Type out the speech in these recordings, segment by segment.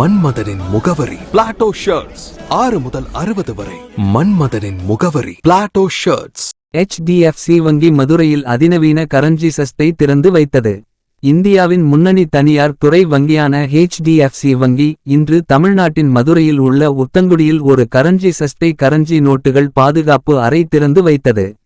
மன்மதனின் முகவரி. Plato shirts ஆறு முதல் அறுபது வரை. மன்மதனின் முகவரி. பிளாட்டோ ஷர்ட்ஸ் HDFC வங்கி மதுரையில் அதிநவீன கரன்சி சஸ்தை திறந்து வைத்தது. இந்தியாவின் முன்னணி தனியார் துறை வங்கியான ஹெச்டிஎஃப்சி வங்கி இன்று தமிழ்நாட்டின் மதுரையில் உள்ள உத்தங்குடியில் ஒரு கரன்சி சஸ்தை கரன்சி நோட்டுகள் பாதுகாப்பு அறை திறந்து வைத்தது.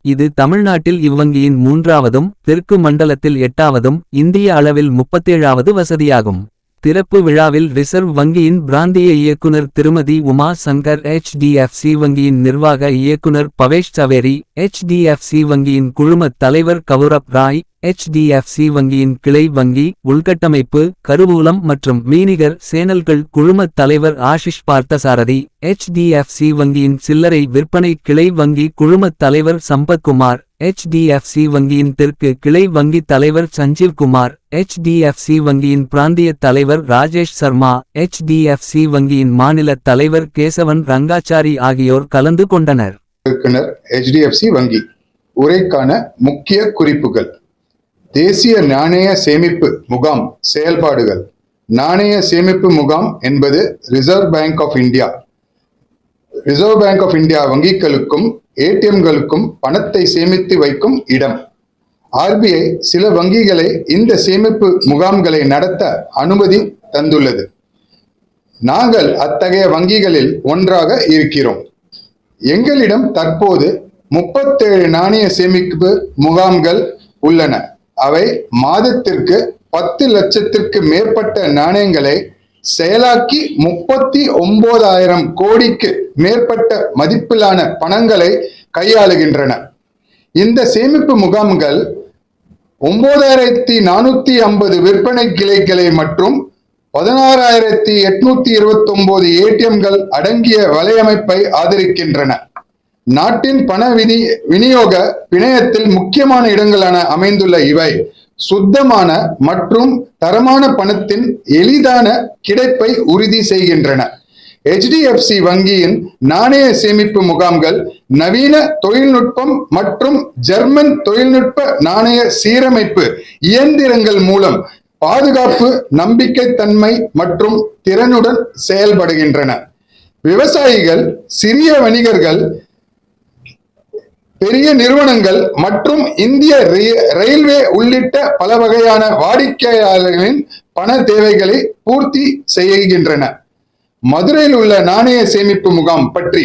இது தமிழ்நாட்டில் இவ்வங்கியின் மூன்றாவதும் தெற்கு மண்டலத்தில் எட்டாவதும் இந்திய அளவில் முப்பத்தேழாவது வசதியாகும். திறப்பு விழாவில் ரிசர்வ் வங்கியின் பிராந்திய இயக்குனர் திருமதி உமா சங்கர் எச்டிஎஃப்சி வங்கியின் நிர்வாக இயக்குனர் பவேஷ் சவேரி எச்டிஎஃப்சி வங்கியின் குழுமத் தலைவர் கவுரப் ராய் எச்டிஎஃப்சி வங்கியின் கிளை வங்கி உள்கட்டமைப்பு கருவூலம் மற்றும் மீனிகர் சேனல்கள் குழுமத் தலைவர் ஆஷிஷ் பார்த்தசாரதி எச்டிஎஃப்சி வங்கியின் சில்லறை விற்பனை கிளை வங்கி குழுமத் தலைவர் சம்பத்குமார் HDFC வங்கியின் தெற்கு கிளை வங்கி தலைவர் சஞ்சீவ் குமார் HDFC வங்கியின் பிராந்திய தலைவர் ராஜேஷ் சர்மா HDFC வங்கியின் மாநில தலைவர் கேசவன் ரங்காச்சாரி ஆகியோர் கலந்து கொண்டனர். HDFC வங்கி உரைக்கான முக்கிய குறிப்புகள். தேசிய நாணய சேமிப்பு முகாம் செயல்பாடுகள். நாணய சேமிப்பு முகாம் என்பது reserve bank of India reserve bank of India வங்கிகளுக்கும் ஏடிஎம்களுக்கும் பணத்தை சேமித்து வைக்கும் இடம். ஆர்பிஐ சில வங்கிகளை இந்த சேமிப்பு முகாம்களை நடத்த அனுமதி தந்துள்ளது. நாங்கள் அத்தகைய வங்கிகளில் ஒன்றாக இருக்கிறோம். எங்களிடம் தற்போது முப்பத்தேழு நாணய சேமிப்பு முகாம்கள் உள்ளன. அவை மாதத்திற்கு பத்து லட்சத்திற்கு மேற்பட்ட நாணயங்களை செயலாக்கி முப்பத்தி ஒன்பதாயிரம் கோடிக்கு மேற்பட்ட மதிப்பிலான பணங்களை கையாளுகின்றன. இந்த சேமிப்பு முகாம்கள் ஒன்பதாயிரத்தி நானூத்தி ஐம்பது விற்பனை கிளைகளை மற்றும் பதினாறாயிரத்தி எட்நூத்தி இருபத்தி ஒன்பது ஏடிஎம்கள் அடங்கிய வலையமைப்பை ஆதரிக்கின்றன. நாட்டின் பண வினி விநியோக பிணையத்தில் முக்கியமான இடங்களான அமைந்துள்ள இவை சுத்தமான மற்றும் தரமான பணத்தின் எளிதான கிடைப்பை உறுதி செய்கின்றன. ஹெச்டிஎஃப்சி வங்கியின் நாணய சேமிப்பு முகாம்கள் நவீன தொழில்நுட்பம் மற்றும் ஜெர்மன் தொழில்நுட்ப நாணய சீரமைப்பு இயந்திரங்கள் மூலம் பாதுகாப்பு நம்பிக்கைத்தன்மை மற்றும் திறனுடன் செயல்படுகின்றன. விவசாயிகள் சிறிய வணிகர்கள் பெரிய நிறுவனங்கள் மற்றும் இந்திய ரயில்வே உள்ளிட்ட பல வகையான வாடிக்கையாளர்களின் பண தேவைகளை பூர்த்தி செய்கின்றன. மதுரையில் உள்ள நாணய சேமிப்பு முகாம் பற்றி.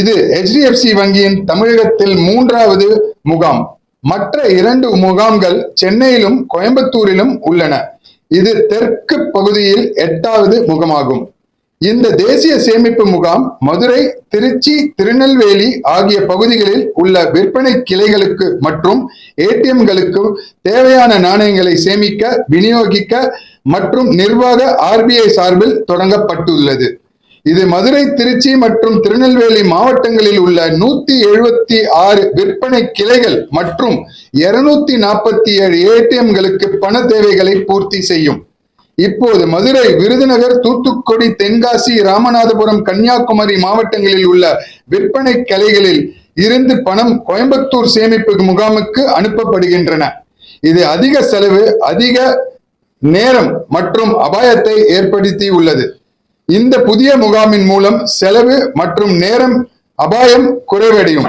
இது ஹெச்டிஎஃப்சி வங்கியின் தமிழகத்தில் மூன்றாவது முகாம். மற்ற இரண்டு முகாம்கள் சென்னையிலும் கோயம்புத்தூரிலும் உள்ளன. இது தெற்கு பகுதியில் எட்டாவது முகமாகும். இந்த தேசிய சேமிப்பு முகாம் மதுரை திருச்சி திருநெல்வேலி ஆகிய பகுதிகளில் உள்ள விற்பனை கிளைகளுக்கு மற்றும் ஏடிஎம்களுக்கு தேவையான நாணயங்களை சேமிக்க விநியோகிக்க மற்றும் நிர்வாக ஆர்பிஐ சார்பில் தொடங்கப்பட்டுள்ளது. இது மதுரை திருச்சி மற்றும் திருநெல்வேலி மாவட்டங்களில் உள்ள நூத்தி எழுபத்தி ஆறு விற்பனை கிளைகள் மற்றும் இருநூத்தி நாற்பத்தி ஏழு ஏடிஎம்களுக்கு பண தேவைகளை பூர்த்தி செய்யும். இப்போது மதுரை விருதுநகர் தூத்துக்குடி தென்காசி ராமநாதபுரம் கன்னியாகுமரி மாவட்டங்களில் உள்ள விற்பனை கலைகளில் இருந்து பணம் கோயம்புத்தூர் சேமிப்பு முகாமுக்கு அனுப்பப்படுகின்றன. இது அதிக செலவு அதிக நேரம் மற்றும் அபாயத்தை ஏற்படுத்தி உள்ளது. இந்த புதிய முகாமின் மூலம் செலவு மற்றும் நேரம் அபாயம் குறைவடையும்.